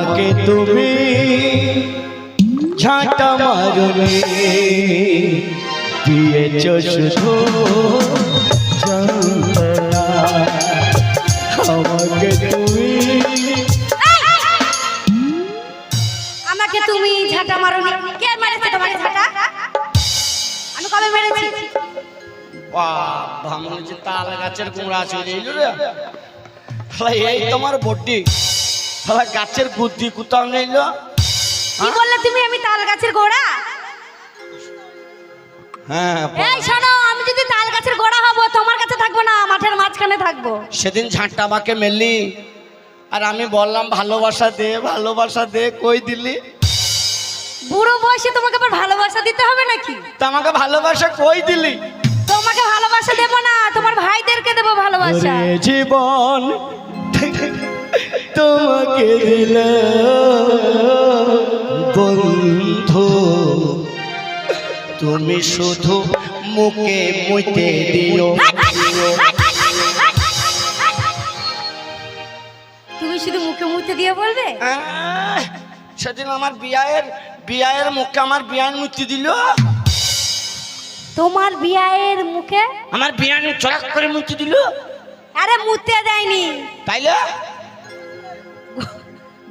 আমাকে তুমি ঝাঁটা মারলে দিয়েছ শুধু যন্ত্রণা। আমাকে তুমি আমাকে তুমি ঝাঁটা মারোনি। কে মেরেছে তোমাকে ঝাঁটা? আমি কবে মেরেছি? বাবা মনে হচ্ছে তাল গাছের কুমড়া চলে এলো রে। শালা এই তোমার বড্ডি শালা গাছের বুদ্ধি কোথাও নেইল কি বললে তুমি? আমি তাল গাছের গোড়া? হ্যাঁ এই শোনো আমি যদি তাল গাছের গোড়া হব তোমার কাছে থাকব না মাঠের মাঝখানে থাকব। সেদিন ঝাঁটা আমাকে মেললি আর আমি বললাম ভালোবাসা দে ভালোবাসা দে কই দিলি? বুড়ো বয়সে তোমাকে আবার ভালোবাসা দিতে হবে নাকি? তা আমাকে ভালোবাসা কই দিলি? তোমাকে ভালোবাসা দেবো না তোমার ভাইদেরকে দেবো ভালোবাসা। জীবন তোমাকে দিল বন্ধু। তুমি শুধু মুখে মুইতে দিও। তুমি শুধু মুখে মুখে দিয়ে বলবে? সেদিন আমার বিয়ায়ের বিয়ায়ের মুখে আমার বিয়ান মুক্তি দিল। তোমার বিয়ের মুখে? আমার বিয়ান চড়াক করে মুক্তি দিল। আরে মুতে দেয়নি। তাইলে?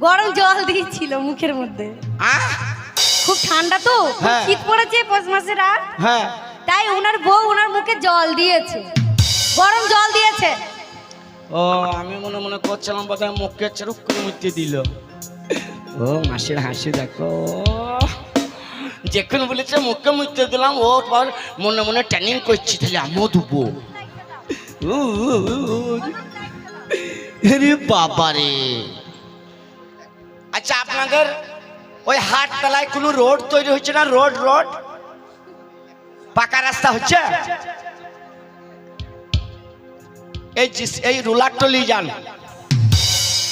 গরম জল দিয়েছিল মুখের মধ্যে। খুব ঠান্ডা তো হ্যাঁ। শীত পড়েছে পৌষ মাসের রাত। হ্যাঁ। তাই ওনার বউ ওনার মুখে জল দিয়েছে। গরম জল দিয়েছে। ও আমি মনে মনে করছিলাম বোধহয় মুখে চেরুক করে মুক্তি দিল। ও মাসির হাসি দেখো। যখন বলেছে মুখে মুক্তি দিলাম ও পর মনে মনে ট্রেনিং করছি তাহলে আমিও দেবো। আরে বাবা রে আচ্ছা আপনাদের ওই হাট তলায় কোনো রোড তৈরি হচ্ছে না? Road road? পাকা রাস্তা হচ্ছে? এই এই রুলারটা নিয়ে যান।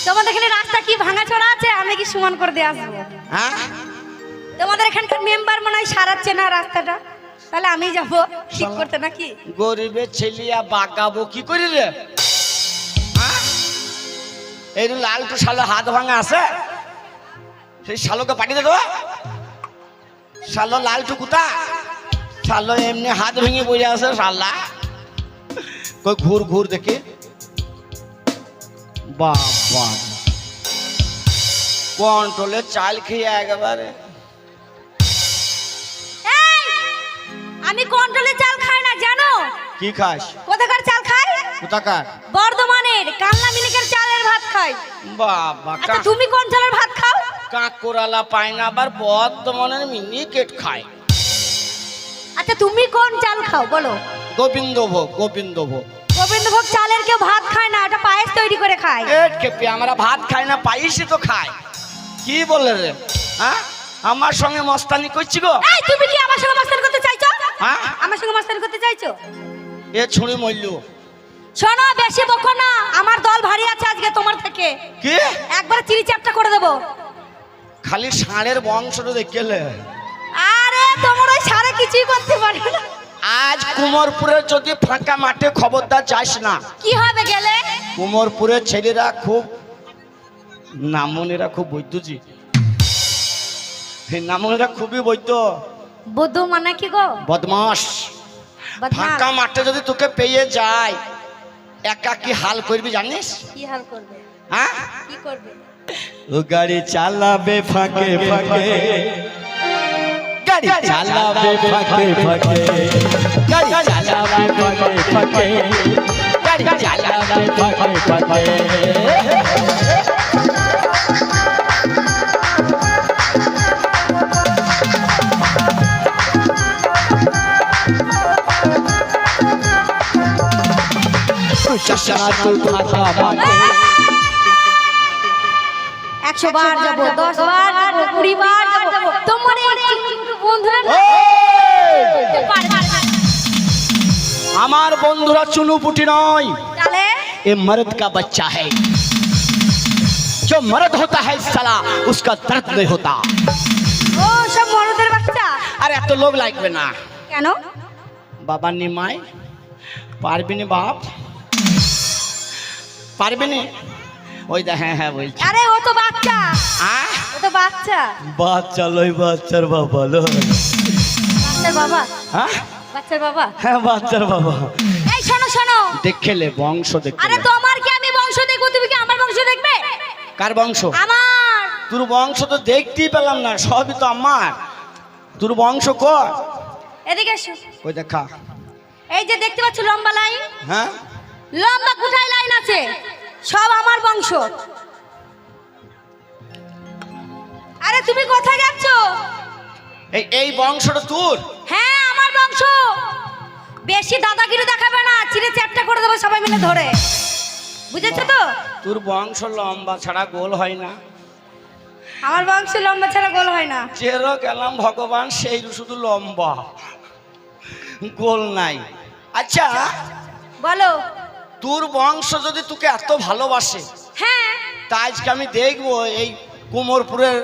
তোমাদের এখানে রাস্তা কি ভাঙা ছড়া আছে? আমি কি সমান করে দিয়ে আসব? হ্যাঁ? তোমাদের এখানকার মেম্বার মনে হয় সারাচ্ছে না রাস্তাটা। তাহলে আমি যাব ঠিক করতে নাকি? গরিবের ছেলিয়া বাগাবো কি করি রে হ্যাঁ? এই যে লালটু শালো হাত ভাঙা আছে? সেই শালোকে পাঠিয়ে দেবো শালো লালটু কুতা। শালো এমনি হাত ভেঙে বসে আছে শালা। কই ঘুর ঘুর দেখে। বাবা। কন্ট্রোলে চাল খেয়ে একেবারে। আমি কন্ট্রোলে চাল খাই না জানো? কি খাস? কোথাকার চাল খাই? কোথাকার? বর্ধমানের কালনা মিনিকের চালের ভাত খাই। বাবা আচ্ছা তুমি কোন চালের ভাত খাও? কাঁকুরালা পায় না আবার বর্ধমানের মিনিকেট খায়। আচ্ছা তুমি কোন চাল খাও? বলো। গোবিন্দভোগ গোবিন্দভোগ। গোবিন্দভোগ চালের কেউ ভাত খায় না ওটা পায়েস তৈরি করে খায়। খেপে আমরা ভাত খাই না পাইসি তো খাই কি বলে রে? হ্যাঁ? আমার সঙ্গে মস্তানি করছি গো। এই তুমি কি আমার সঙ্গে মস্তানি করতে চাইছো? হ্যাঁ? আমার সঙ্গে মস্তানি করতে চাইছো? এ ছুঁড়ি মরল। শোনো বেশি বকো না আমার দল ভারী আছে আজকে তোমার থেকে। কি? একবার চিড়ি চাপটা করে দেবো। খালি ষাঁড়ের বংশটা দেখলে। আরে তোমার ওই সারে কিছুই করতে পারে না। আজ কুমোরপুরে যদি ফাঁকা মাঠে খবরদার যাস না কি হবে গেলে? কুমোরপুরের ছেলেরা খুব নামনেরা খুব বৈদ্যজি। নামনেরা খুবই বৈদ্য। বুদ্ধ মানে কি গো? বদমাস। ফাঁকা মাঠে যদি তোকে পেয়ে যায় একা কি হাল করবি জানিস? কি হাল করবে? হ্যাঁ? কি করবে? ও গাড়ি চালাবে ফাঁকে ফাঁকে গাড়ি চালাবে ফাঁকে ফাঁকে গাড়ি চালাবে ফাঁকে ফাঁকে। গাড়ি চালাবে ফাঁকে ফাঁকে। চশমাতুল ফাঁকা মাঠে। একশো বার যাবো দশ বার যাবো কুড়ি বার যাবো তোমার এই একটু বন্ধুরা না ওই! পারবে না। আমার বন্ধুরা চুনু পুটি নয় তাহলে ये मर्द का बच्चा है जो मर्द होता है साला उसका दर्द नहीं होता ও সব মরদের বাচ্চা আরে এত লোক লাগবে না কেন বাবা নিমাই পারবি নি বাপ পারবি নি ওই দে হ্যাঁ হ্যাঁ বলছি। আরে ও তো বাচ্চা। আ? বাচ্চা। বাচ্চা লই বাচ্চার বাবা লই। বাচ্চার বাবা? হ্যাঁ? বাচ্চার বাবা? হ্যাঁ বাচ্চার বাবা। এই শোনো শোনো। দেখেলে বংশ দেখে আরে তোমার কি আমি বংশ দেখব? তুমি কি আমার বংশ দেখবে? কার বংশ? আমার। তোর বংশ তো দেখতেই পেলাম না সবই তো আমার। তোর বংশ কর। এদিকে এসো। ওই দেখা এই যে দেখতে পাচ্ছ লম্বা লাইন? হ্যাঁ? লম্বা কোথায় লাইন আছে? সব আমার বংশ। আরে তুমি কোথায় যাচ্ছ? এই এই বংশটা তোর? হ্যাঁ আমার বংশ। বেশি দাদাগিরি দেখাবে না চিড়ে চ্যাপটা করে দেবো সবাই মিলে ধরে। বুঝেছ তো? তোর বংশ লম্বা ছাড়া গোল হয় না। আমার বংশ লম্বা ছাড়া গোল হয় না। চেরো গেলাম ভগবান সেই শুধু লম্বা। গোল নাই। আচ্ছা বলো। তোর বংশ যদি তোকে এত ভালোবাসে হ্যাঁ। তা আজকে আমি দেখব এই কুমোরপুরের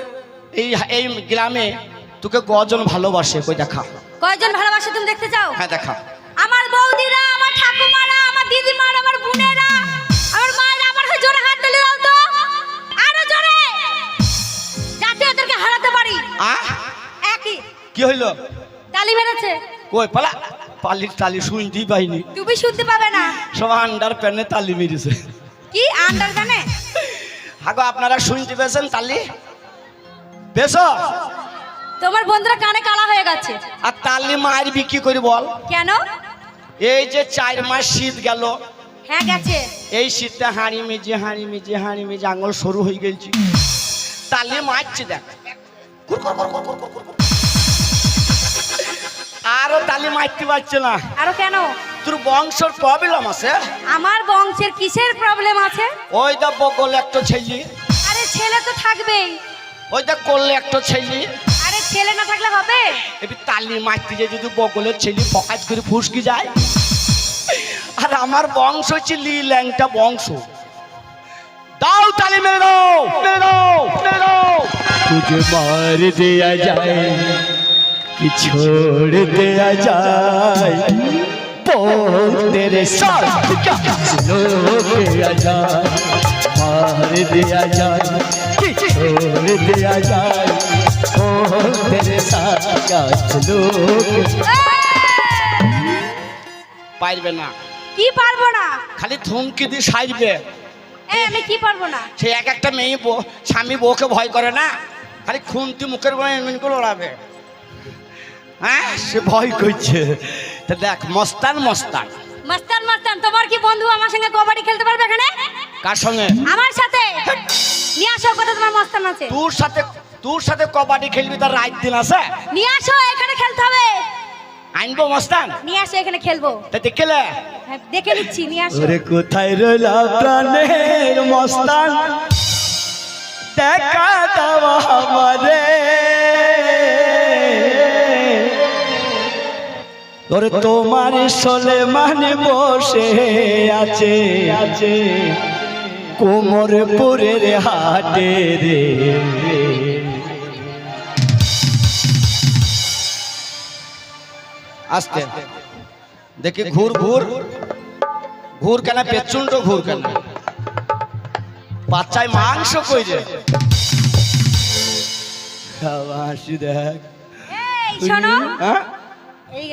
এই এই গ্রামে তোকে কজন ভালোবাসে কই দেখা। কয়জন ভালোবাসে তুমি দেখতে চাও? হ্যাঁ দেখা। আমার বৌদিরা আমার ঠাকুমারা আমার দিদিমারা আমার বোনেরা আমার মায়েরা আমার হয়ে জোরে হাত তুলে দাও তো আরও জোরে। যাতে ওদেরকে হারাতে পারি। আ? একই। কি হইল? তালি মেরেছে কই পালা। পালির তালি শুনতেই পাইনি। তুমি শুনতে পাবে না। সব আন্ডার প্যানে তালি মেরেছে। কি আন্ডার প্যানে? আগো আপনারা শুনতে পেয়েছেন তালি? বেশ তোমার বন্ধুরা কানে কালা হয়ে গেছে। আর তালি মায়ের বিক্রি করি বল। কেন? এই যে চার মাস শীত গেল। হ্যাঁ গেছে। এই শীতটা হাঁড়ি মেজে হাঁড়ি মেজে হাঁড়ি মেজে আঙুল সরু হয়ে গেছি তালি মারছে দেখ। কুরকুর কুরকুর কুরকুর কুরকুর আরো তালি মারতে পারছে না আরো কেন তোর বংশর প্রবলেম আছে আমার বংশের কিসের প্রবলেম আছে ওই দেখ বগল একটা ছেলে আরে ছেলে তো থাকবেই ওই দেখ করলে একটা ছেলে আরে ছেলে না থাকলে হবে এবার তালি মারতে যে যদি বগলের ছেলে পকাজ করে ফুসকি যায় আর আমার বংশ হচ্ছে লি ল্যাংটা বংশ দাও তালি মেরে দাও মেরে দাও মেরে দাও तुझे मार दिया जाए कि छोड़ दिया जाए बोल तेरे साथ क्या लो दिया जाए मार दिया जाए कि छोड़ दिया जाए बोल तेरे साथ क्या लो পারবে না কি পারবো না খালি ধুমকি দিয়ে সাইবে এই আমি কি পারবো না সে এক একটা মেয়ে বউ স্বামী বউকে ভয় করে না খালি খুন্তি মুখের গোড়ায় এমন করে ওড়াবে হ্যাঁ? সে ভয় করছে। তা দেখ মস্তান মস্তান। মাস্তান মাস্তান তোমার কি বন্ধু আমার সঙ্গে কবাডি খেলতে পারবে এখানে? কার সঙ্গে? আমার সাথে। নিয়ে আসো কথা তোমার মস্তান আছে। তোর সাথে তোর সাথে কবাডি খেলবি তার রাত দিন আছে? নিয়ে আসো এখানে খেলতে হবে। আনব মস্তান? নিয়ে আসো এখানে খেলব। তা দেখলে হ্যাঁ, দেখে নিচ্ছি নিয়ে আসো। ওরে কোথায় রইলা প্রাণের মস্তান? দেখা দাও আমারে। ওরে তোমার সলে মানে বসে আছে। আছে কোমরপুরের হাটে রে। আসতে। দেখি ঘুর ঘুর। ঘুর কেন? পেছুন্ড ঘুর কেন? বাচ্চায় মাংস কই যে? দেখ। এই শোনো। হ্যাঁ? এই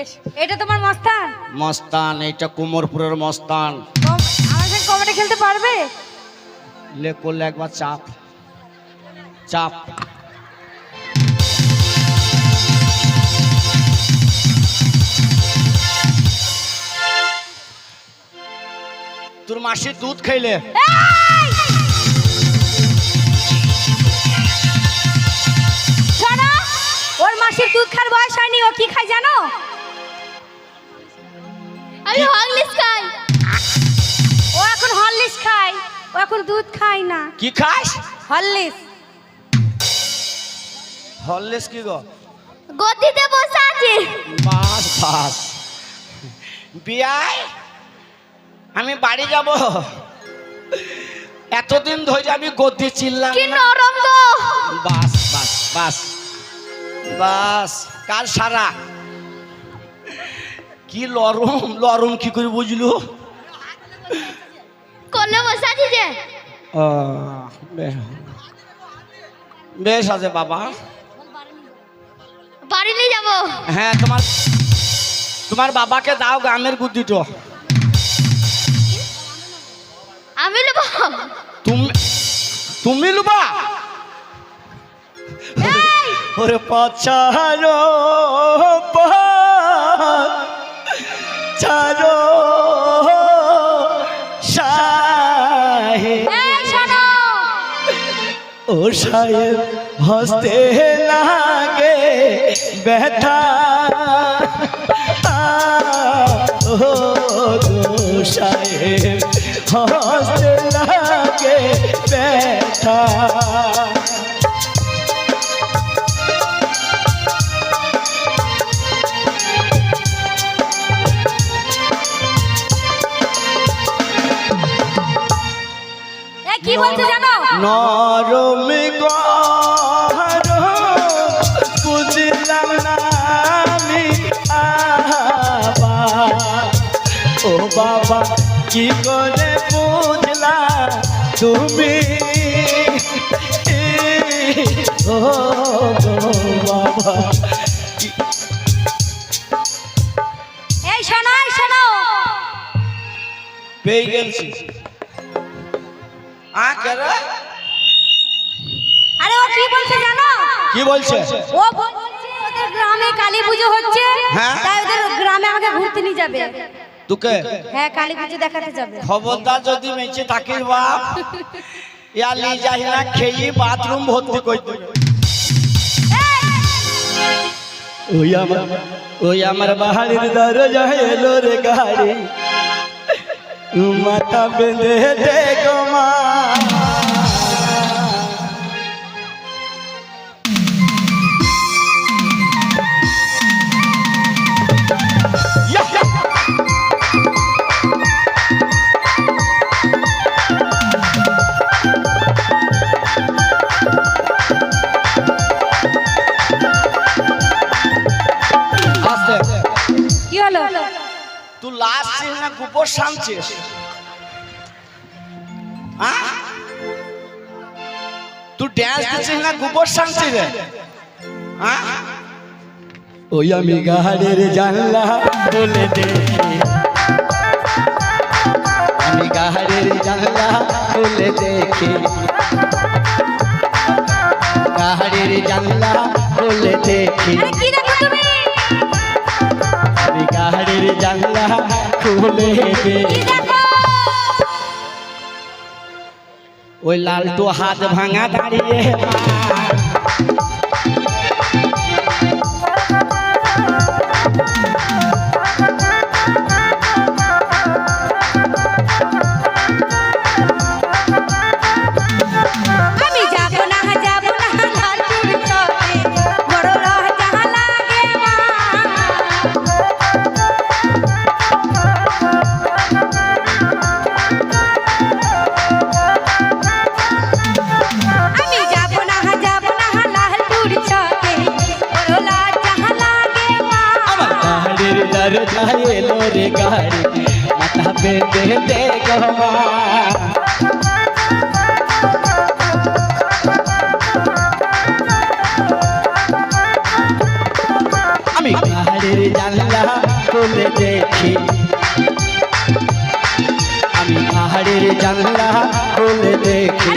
এটা তোমার মস্তান? মস্তান এইটা কুমোরপুরের মস্তান। আমার কবাডি খেলতে পারবে? লে করলে একবার চাপ। চাপ। তোর মাসির দুধ খাইলে। মাসির দুধ খার বয়স হয়নি ও কি খায় জানো? আমি হরলিক্স খাই। ও এখন হরলিক্স খায় ও এখন দুধ খায় না। কি খাস? হরলিক্স হরলেস কি গো? গতিতে বসে আছি। বাস বাস। বিয়াই আমি বাড়ি যাব। এতদিন ধরে আমি গদি চিল্লাম কি না। নরম গো। বাস বাস বাস। বাস কার সারা? কি লরম লরম কি করে বুঝলু? কোলে বসে আছি যে। বেশ। আছে বাবা। বাড়ি নিয়ে যাব। হ্যাঁ তোমার তোমার বাবাকে দাও গ্রামের বুদ্ধিটো আমি নেব। তুমি তুমি লুবা ওরে পছারো চারো শোনো ও সাহেব হসতে লাগে ব্যথা। ও সাহেব হসতে লাগে ব্যথা। নরম গহর বুঝলাম না আমি আবা ও বাবা কি করে বুঝলা তুমি? ও বাবা এই শোনো শোনো। পেয়ে গেছি আ কি বলছে? ও বলছে ওদের গ্রামে কালী পুজো হচ্ছে হ্যাঁ। তাই ওদের গ্রামে আমাকে ঘুরতে নিয়ে যাবে। তোকে? হ্যাঁ কালী পুজো দেখাতে যাবে। খবরদার যদি মেচে থাকিস বাপ ইয়া লি যাই না খেয়ে বাথরুম ভর্তি করে দেবে। ওই আমার ওই আমার বাহারের দরজা এলো রে গাড়ি। মাথা বেঁধে দে গোবর হ্যাঁ তুই ড্যান্স দিচ্ছিস না? গোবর হ্যাঁ ওই আমি গাহারের জানলা বলে দেখি আমি গাহারের জানলা বলে দেখি। গাহারের জানলা বলে দেখি। গাহারের জানলা খুলে দেখো? ওই লালটু হাত ভাঙা দাঁড়িয়ে জানলা খুলে দেখি।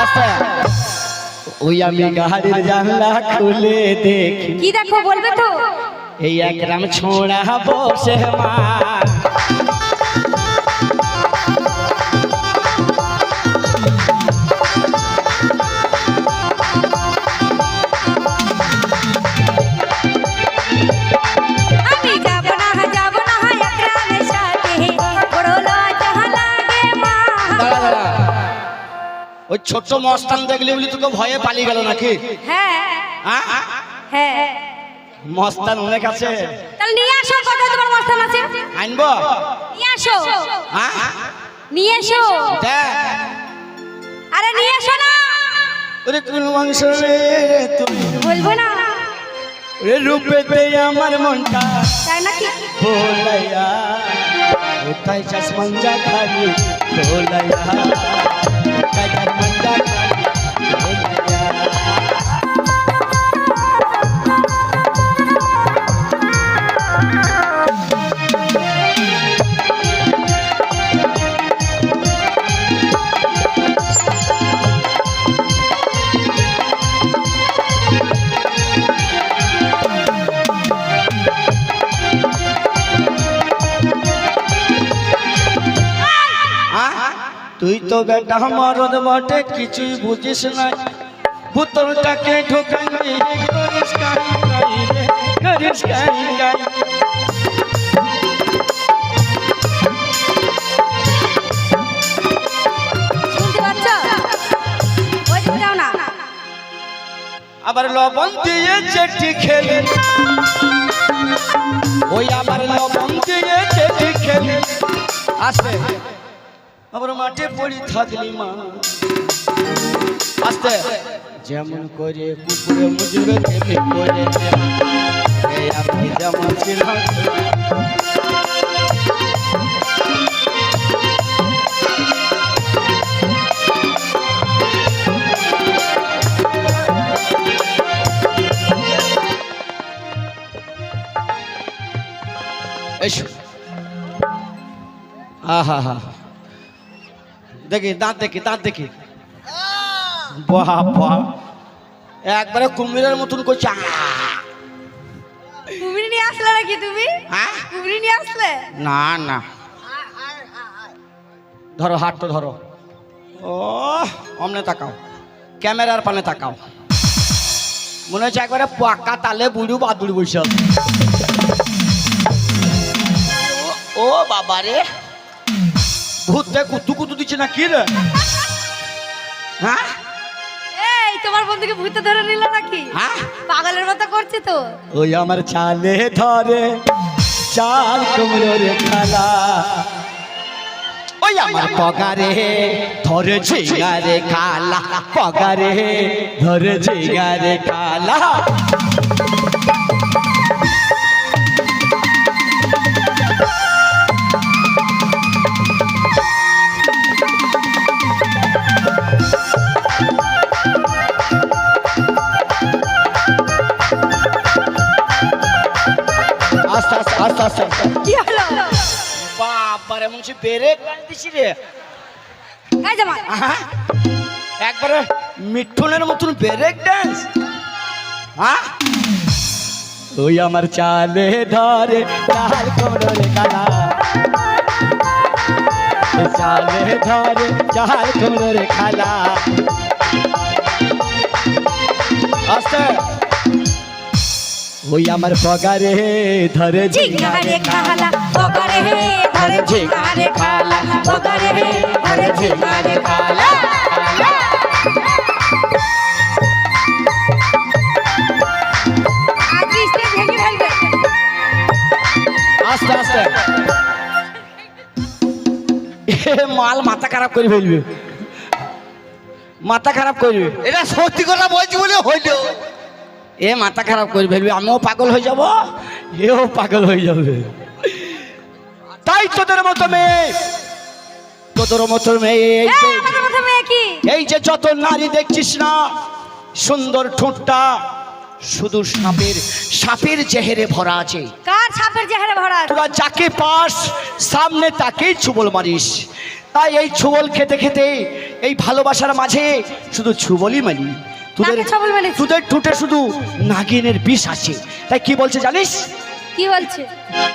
আস্তে ওই আমি গাড়ির জানলা খুলে দেখি। কি দেখো বলবে তো? এই একরাম ছোড়া বসে মা ওই ছোট্ট মস্তান দেখলি বলি তোকে ভয়ে পালিয়ে গেল নাকি? হ্যাঁ। হ্যাঁ? হ্যাঁ। মস্তান অনেক আছে। তাহলে নিয়ে আসো তোমার মস্তান আছে? আনব? নিয়ে আসো। হ্যাঁ? নিয়ে এসো। আরে নিয়ে এসো না। ওরে কোন মাংস রে তুমি। বলব না। রে রূপেতে আমার মনটা তাই নাকি? ভোলাইয়া। কোথায় খালি ভোলাইয়া। কোথায় তো বেটা মরদ বটে কিছুই বুঝিস না বোতলটাকে ঢোকাই করিস কাই কাই আবার লবণ দিয়ে চেটি খেলি। ওই আবার লবণ দিয়ে চেটি খেলি। আসতে আবার মাঠে পড়ি থাকলি মা। আসতে। যেমন করে কুকুরে মুজবে, তেমনি করে আপনি যেমন আহা হা দেখি দাঁত দেখি দাঁত দেখি। বাহ বাহ একবারে কুমিরের মতন করছে! কুমির নিয়ে আসলে নাকি তুমি? হ্যাঁ? কুমির নিয়ে আসলে? না না। ধরো হাতটা ধরো। ও অমনে তাকাও। ক্যামেরার পানে তাকাও। মনে হচ্ছে একবারে পাকা তালে বুড়ু বাদুড়ি বসে ও বাবা রে। ভূতে কুতু কুতু দিচ্ছে না কি রে? হ্যাঁ? এই তোমার বন্ধুকে ভূতে ধরে নিল নাকি? হ্যাঁ? পাগলের মতো করছে তো। ওই আমার চালে ধরে চাল কুমড়োর খালা। ওই আমার পগারে ধরে ঝিঙারে খালা পগারে ধরে ঝিঙারে খালা। মুন্সি বেড়ে দিছি রে। জামা আহা, একবারে মিঠুনের মতন ব্রেক ড্যান্স হ্যাঁ ওই আমার চালে ধরে চাল কুমড়োর খালা চালে ধরে চাল কুমড়োর খালা আস্তে। ওই আমার পগারে ধরে ঝিঙ্গারে খালা পকারে হে ধরে ঝিঙ্গারে খালা হে ধরে ঝিঙ্গারে খালা আস্তে আস্তে। মাল মাথা খারাপ করে ফেলবে। মাথা খারাপ করবে। এটা সত্যি কথা বলছি বলে হইল। এ মাথা খারাপ করে ফেলবে আমিও পাগল হয়ে যাব। এও পাগল হয়ে যাবে। তাই তোদের মতো মেয়ে। তোদের মতো মেয়ে এই যে- যত নারী দেখছিস না সুন্দর ঠোঁটটা শুধু সাপের সাপের জেহেরে ভরা আছে। কার সাপের চেহারা ভরা? তোরা যাকে পাস সামনে তাকেই ছুবল মারিস। তাই এই ছুবল খেতে খেতে এই ভালোবাসার মাঝে শুধু ছুবলই মারি। তোদের? তোদের ঠোঁটে শুধু নাগিনের বিষ আছে। তাই কি বলছে জানিস? কি বলছে?